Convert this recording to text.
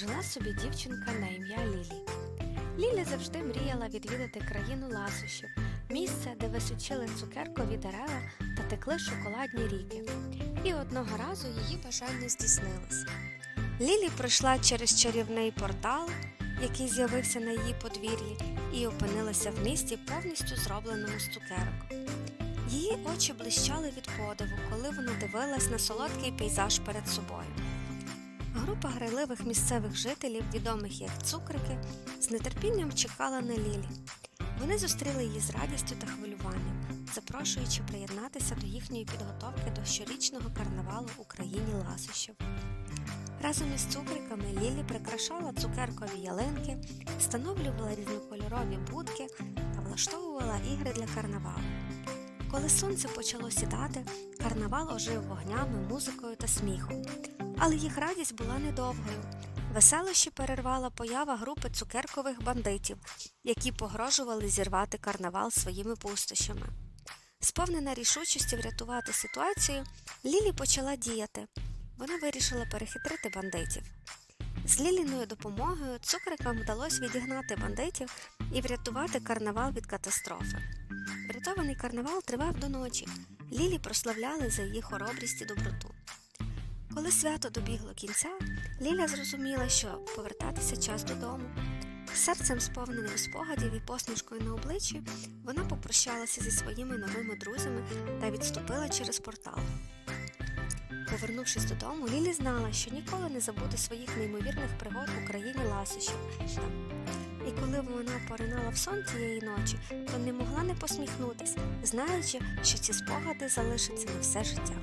жила собі дівчинка на ім'я Лілі. Лілі завжди мріяла відвідати країну ласощів, місце, де височили цукеркові дерева та текли шоколадні ріки. І одного разу її бажання здійснилось. Лілі пройшла через чарівний портал, який з'явився на її подвір'ї, і опинилася в місті повністю зробленому з цукерок. Її очі блищали від подиву, коли вона дивилась на солодкий пейзаж перед собою. Група грайливих місцевих жителів, відомих як цукрики, з нетерпінням чекала на Лілі. Вони зустріли її з радістю та хвилюванням, запрошуючи приєднатися до їхньої підготовки до щорічного карнавалу у країні ласощів. Разом із цукриками Лілі прикрашала цукеркові ялинки, встановлювала різнокольорові будки та влаштовувала ігри для карнавалу. Коли сонце почало сідати, карнавал ожив вогнями, музикою та сміхом. Але їх радість була недовгою. Веселощі перервала поява групи цукеркових бандитів, які погрожували зірвати карнавал своїми пустощами. Сповнена рішучості врятувати ситуацію, Лілі почала діяти. Вона вирішила перехитрити бандитів. З Ліліною допомогою цукрикам вдалося відігнати бандитів і врятувати карнавал від катастрофи. Врятований карнавал тривав до ночі. Лілі прославляли за її хоробрість і доброту. Коли свято добігло кінця, Ліля зрозуміла, що повертатися час додому. Серцем сповненим спогадів і посмішкою на обличчі, вона попрощалася зі своїми новими друзями та відступила через портал. Повернувшись додому, Лілі знала, що ніколи не забуде своїх неймовірних пригод у країні ласощів. І коли вона поринала в сон тієї ночі, то не могла не посміхнутись, знаючи, що ці спогади залишаться на все життя.